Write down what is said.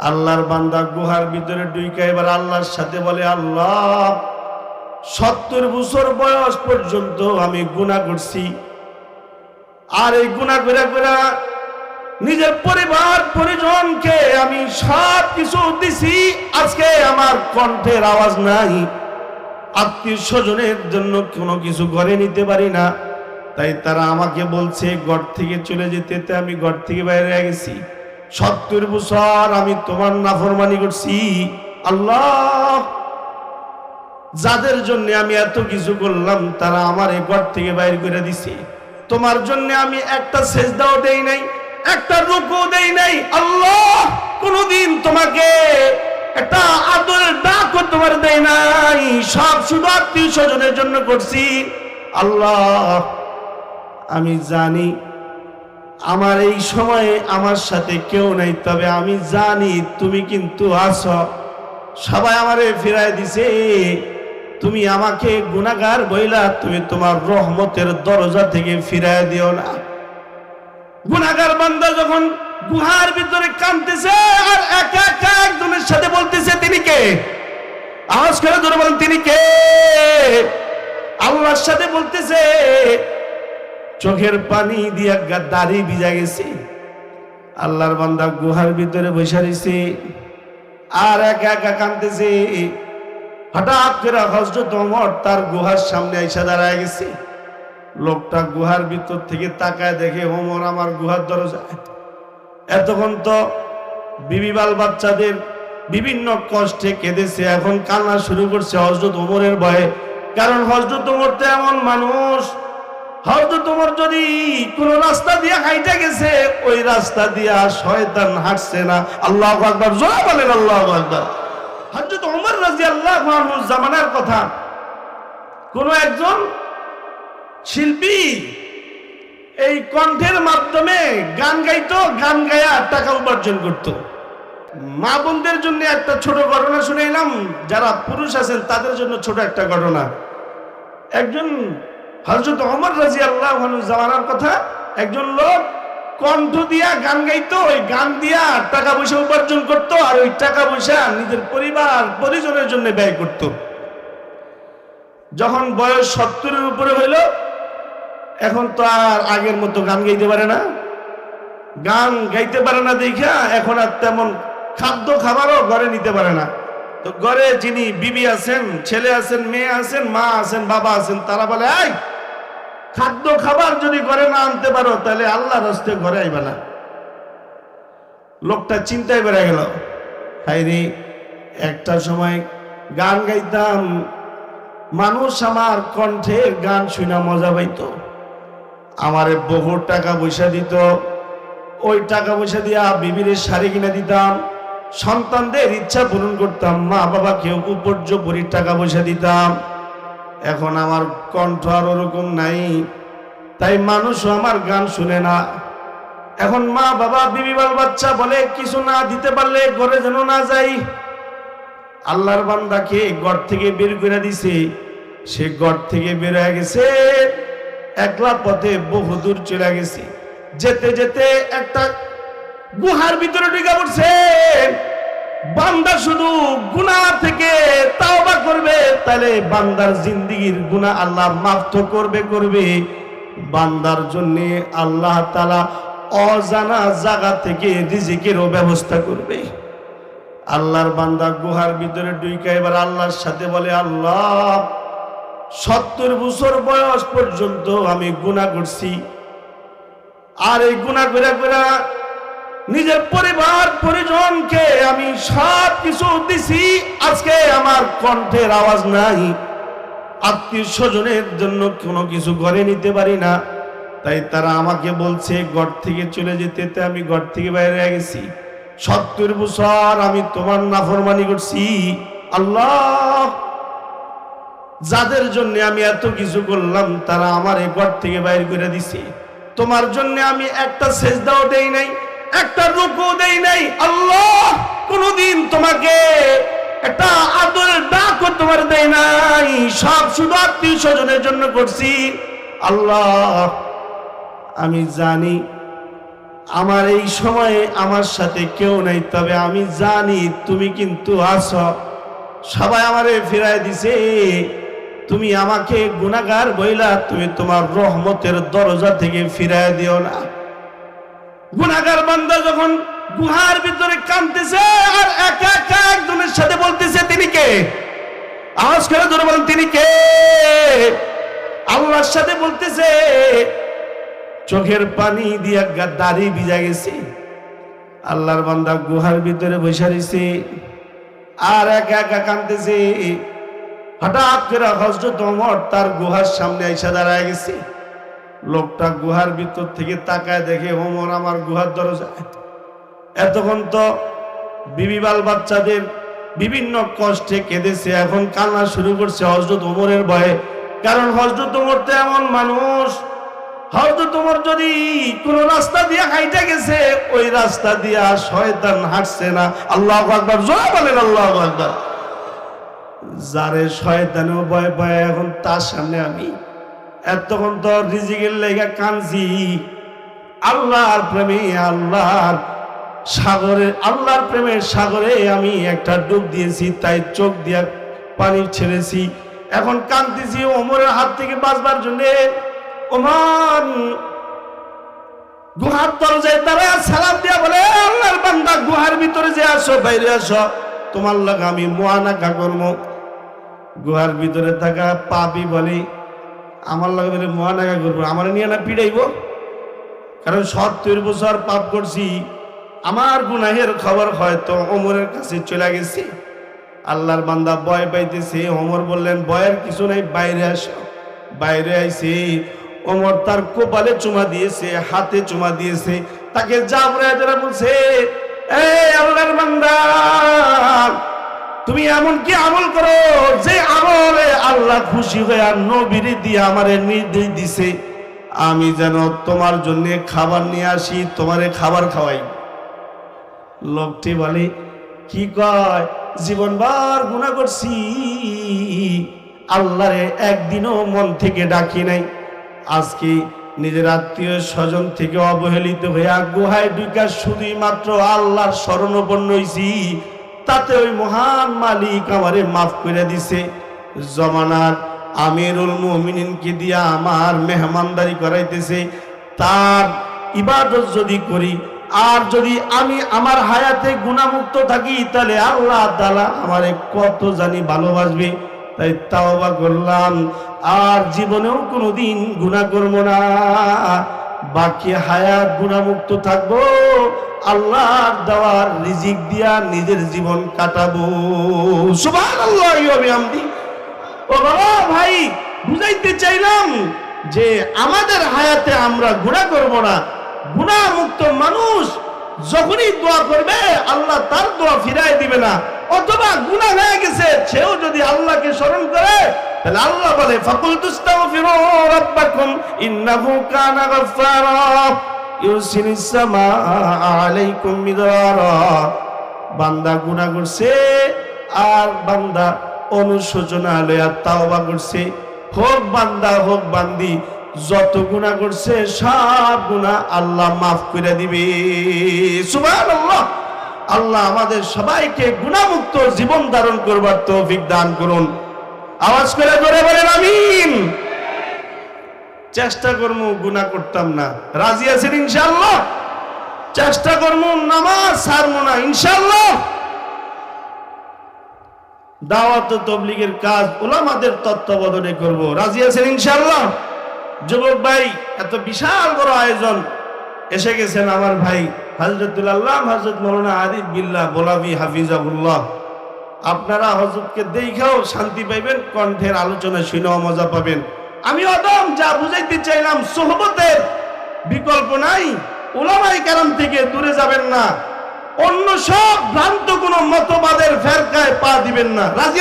আল্লাহর বান্দা গুহার ভিতরে ডুইকা এবার আল্লাহর সাথে বলে, আল্লাহ, সত্তর বছর বয়স পর্যন্ত আমি গুণা করছি। আর এই গুণা করে করে নিজের পরিবার, পরিজনকে আমি সব কিছু দিছি। আজকে আমার কণ্ঠের আওয়াজ নাই। আত্মীয় স্বজনের জন্য কোনো কিছু ঘরে নিতে পারি না। তাই তারা আমাকে বলছে, ঘর থেকে চলে যেতে আমি ঘর থেকে বাইরে গেছি। সত্তর বছর আমি তোমার নাফরমানি করছি। আল্লাহ, যাদের জন্য আমি এত কিছু করলাম, তারা আমার এই ঘর থেকে বাইর করে দিছে। তোমার জন্য আমি একটা সেজদাও দেই নাই, একটা রুকু দেই নাই। আল্লাহ, কোনদিন তোমাকে একটা আদরের ডাকও তোমার দেয় নাই। সব শুধু আত্মীয় স্বজনের জন্য করছি। আল্লাহ, আমি জানি আমার এই সময়ে আমার সাথে কেউ নাই, তবে আমি জানি তুমি কিন্তু আছো। সবাই আমারে ফিরাই দিছে, তুমি আমাকে গুনাগার বইলা তুমি তোমার রহমতের দরজা থেকে ফিরাই দিও না। গুনাগার বান্দা যখন গুহার ভিতরে কাঁদতেছে, আর একা একা একজনের সাথে বলতেছে, তিনি কে? আওয়াজ করে ধরে বলেন, তিনি কে? আল্লাহর সাথে বলতেছে চোখের পানি দিয়ে দাড়ি ভিজা গেছে। আল্লাহর বান্দা গুহার ভিতরে বসে রয়েছে আর একা একা কাঁদতেছে। হঠাৎ করে হজরত ওমর তার গুহার সামনে এসে দাঁড়ায় গেছে। লোকটা গুহার ভিতর থেকে তাকায় দেখে, ওমর, আমার গুহার দরজায়। এতক্ষণ তো বিবিবাল বাচ্চাদের বিভিন্ন কষ্টে কেঁদেছে। এখন কান্না শুরু করছে হজরত ওমরের ভয়ে। কারণ হজরত ওমর তো এমন মানুষ। হয়তো তোমার যদি কোন রাস্তা দিয়ে হাইটে গেছে, ওই রাস্তা দিয়া শয়তান হাঁটছে না। আল্লাহ আকবার, জোরা বলেন আল্লাহ আকবার। হজরত ওমর রাজি আল্লাহ জামানার কথা। কোন একজন শিল্পী এই কণ্ঠের মাধ্যমে গান গাইতো, গান গায়া টাকা উপার্জন করত। মা বোনদের জন্য একটা ছোট ঘটনা শুনাইলাম যারা পুরুষ আছেন, তাদের জন্য ছোট একটা ঘটনা। একজন হজরত অমর রাজি আল্লাহ জামানার কথা একজন লোক কণ্ঠ দিয়া গান গাইতো, ওই গান দিয়া টাকা পয়সা উপার্জন করত আর ওই টাকা পয়সা নিজের পরিবার, পরিজনের জন্য ব্যয় করত। যখন বয়স সত্তরের উপরে হইল, এখন তো আর আগের মতো গান গাইতে পারে না। গান গাইতে পারে না দেখা এখন আর তেমন খাদ্য খাবারও ঘরে নিতে পারে না। তো ঘরে যিনি বিবি আছেন, ছেলে আছেন, মেয়ে আছেন, মা আছেন, বাবা আছেন, তারা বলে আই খাদ্য খাবার যদি ঘরে না আনতে পারো, তাহলে আল্লাহ রস্তে ঘরে আইবে না। লোকটা চিন্তায় বেড়ে গেল হাইরে একটা সময় গান গাইতাম, মানুষ আমার কণ্ঠের গান শুনে মজা পাইতো। আমারে বহু টাকা পয়সা দিত, ওই টাকা পয়সা দিয়া বিবির শাড়ি কিনে দিতাম, সন্তানদের ইচ্ছা পূরণ করতাম মা বাবাকে উপর্য ভরির টাকা পয়সা দিতাম এখন আমার কণ্ঠ আর ওরকম নাই। তাই মানুষও আমার গান শুনে না। এখন মা, বাবা, বিবি, বাল, বাচ্চা বলে কিছু না দিতে পারলে ঘরে যেন না যাই। আল্লাহর বান্দাকে ঘর থেকে বের করে দিছে, সে ঘর থেকে বের হয়ে গেছে, একলা পথে বহুদূর চলে গেছে। যেতে যেতে একটা গুহার ভিতরে ঢুকে পড়ছে। বান্দা শুধু গুনাহ থেকে তাওবা করবে তাহলে বান্দার জিন্দিগির গুনাহ আল্লাহ মাফ তো করবে করবে। বান্দার জন্য আল্লাহ তালা অজানা জায়গা থেকে রিজিকেরও ব্যবস্থা করবে। আল্লাহর বান্দা গুহার ভিতরে ডুইকা এবার আল্লাহর সাথে বলে, আল্লাহ, সত্তর বছর বয়স পর্যন্ত আমি গুনাহ করছি। আর এই গুনাহ করে করে নিজের পরিবার, পরিজনকে আমি সব কিছু দিছি। আজকে আমার কণ্ঠের আওয়াজ নাই। আত্মীয় স্বজনের জন্য কোনো কিছু ঘরে নিতে পারি না। তাই তারা আমাকে বলছে, ঘর থেকে চলে যেতে আমি ঘর থেকে বাইরে গেছি। সত্তর বছর আমি তোমার নাফরমানি করছি। আল্লাহ, যাদের জন্য আমি এত কিছু করলাম, তারা আমার ঘর থেকে বাইর করে দিছে। তোমার জন্য আমি একটা সেজদাও দেই নাই। একটা রুকু দেই নাই। আল্লাহ কোনদিন তোমাকে একটা আদরের ডাকও তোমার দেয় নাই। সব শুধু আত্মীয় স্বজনের জন্য করছি। আল্লাহ, আমি জানি আমার এই সময়ে আমার সাথে কেউ নাই, তবে আমি জানি তুমি কিন্তু আছো। সবাই আমারে ফিরায় দিছে। তুমি আমাকে গুনাগার বইলা তুমি তোমার রহমতের দরজা থেকে ফিরায় দিও না। গুনাগার বান্দা যখন গুহার ভিতরে কাঁদতেছে, আর একা একা একজনের সাথে বলতেছে, তিনি কে? আওয়াজ করে ধরে বলেন, তিনি কে? আল্লাহর সাথে বলতেছে, চোখের পানি দিয়ে দাড়ি ভিজা গেছে। আল্লাহর বান্দা গুহার ভিতরে বসে রয়েছে, আর একা একা কাঁদতেছে। হঠাৎ করে হজরত ওমর তার গুহার সামনে আইসা দাঁড়ায় গেছে। লোকটা গুহার ভিতর থেকে তাকায় দেখে ওমর আমার গুহার দরজা। এতক্ষণ তো বিবিবাল বাচ্চাদের বিভিন্ন কষ্টে কেঁদেছে, এখন কান্না শুরু করছে হজরত ওমরের ভয়ে। কারণ হজরত ওমর তো এমন মানুষ। হয়তো তোমার যদি কোন রাস্তা দিয়ে হাইটে গেছে, ওই রাস্তা দিয়া শয়তান হাঁটছে না। আল্লাহ আকবার, জোরে বলেন আল্লাহ আকবার। যারে শয়তানেও ভয় পায়, এখন তার সামনে আমি এতক্ষণ তো রিজিকের লেগা কানছি আল্লাহর প্রেমে, আল্লাহর সাগরে, আল্লাহর প্রেমের সাগরে আমি একটা ডুব দিয়েছি, তাই চোখ দিয়া পানি ছেড়েছি। এখন কান্দিছি ওমরের হাত থেকে বাঁচবার জন্যে। ওমান গুহার দরজায় তারা সালাম দিয়া বলে আল্লাহর বান্দা, গুহার ভিতরে যে আসো বাইরে আসো তোমার লাগে আমি মোয়ানাকা করব। গুহার ভিতরে থাকা পাপি বলে আমার লাগে বলে মোয়ানাকা করব আমার নিয়ে না পিড়াইব? কারণ সত্তর বছর পাপ করছি। আমার গুনাহের খবর হয়তো অমরের কাছে চলে গেছি। আল্লাহর বান্দা ভয় পাইতেছে। অমর বললেন, ভয়ের কিছু নাই, বাইরে আসো। বাইরে আইছে অমর তার কোপালে চুমা দিয়েছে, হাতে চুমা দিয়েছে। তাকে যারা বলছে, এই আল্লাহর বান্দা তুমি এমন কি আমল করো? যে আমলে আল্লাহ খুশি হয়ে নবীর দিয়ে আমারে নির্দেশ দিছে, আমি যেন তোমার জন্য খাবার নিয়ে আসি, তোমারে খাবার খাওয়াই। লোকটি বলে, কি কয়? জীবনবার গুণা করছি। আল্লাহরে একদিনও মন থেকে ডাকি নাই। আজকে নিজের আত্মীয় স্বজন থেকে অবহেলিত হইয়া গুহায় ঢুকা শুধুই মাত্র আল্লাহর স্মরণপন্ন হইছি। তাতে ওই মহান মালিক আমারে মাফ করে দিছে। জমানার আমিরুল মুমিনিনকে দিয়া আমার মেহমানদারি করাইতেছে। তার ইবাদত যদি করি, আর যদি আমি আমার হায়াতে গুণামুক্ত থাকি, তাহলে আল্লাহ তালা আমারে কত জানি ভালোবাসবে। তাই তাওবা করলাম। আর জীবনেও কোনোদিন গুণা করব না। বাকি হায়াত গুণামুক্ত থাকব, আল্লাহর দেওয়ার রিজিক দিয়া নিজের জীবন কাটাবো। আমি ভাই, বুঝাইতে চাইলাম যে আমাদের হায়াতে আমরা গুণা করব না। গুণামুক্ত মানুষ যখনই দোয়া করবে, আল্লাহ তার দোয়া ফিরাই দিবে না। অথবা গুণা হয়ে গেছে, সেও যদি আল্লাহকে স্মরণ করে আল্লাহ বলে ফাকুল তুস্তাগফিরু রাব্বাকুম, ইন্নাহু কানা গাফফারা ইউরসিলিস সামাআ আলাইকুম মিদরারা বান্দা গুনাহ করছে, আর বান্দা অনুশোচনা লয়া তাওবা করছে। হোক বান্দা, হোক বান্দি, যত গুণা করছে, সব গুণা আল্লাহ মাফ করে দিবে। সুবহানাল্লাহ। আল্লাহ আমাদের সবাইকে গুণামুক্ত জীবন ধারণ করবার তৌফিক দান করুন। আওয়াজ করে ধরে বলেন, আমিন। চেষ্টা করব গুণা করতাম না। রাজি আছেন ইনশাআল্লাহ? চেষ্টা করব নামাজ ছাড়বো না, ইনশাআল্লাহ। দাওয়াত তবলিগের কাজ ওলামাদের তত্ত্বাবধানে করব। রাজি আছেন ইনশাআল্লাহ? যুবক ভাই, এত বিশাল বড় আয়োজন। এসে গেছেন আমার ভাই, হজরতুল আল্লাহ হজরত মৌলানা আরিফ বিল্লাহ বোলাবি হাফিজাবুল্লাহ আপনারা হজরতকে দেখাও শান্তি পাইবেন, কণ্ঠের আলোচনা শুনেও মজা পাবেন। আমি অদম যা বুঝাইতে চাইলাম, সোহবতের বিকল্প নাই। ওলামাই কারাম থেকে দূরে যাবেন না। অন্য সব ভ্রান্ত কোন মতবাদের ফেরকায় পা দিবেন না। রাজি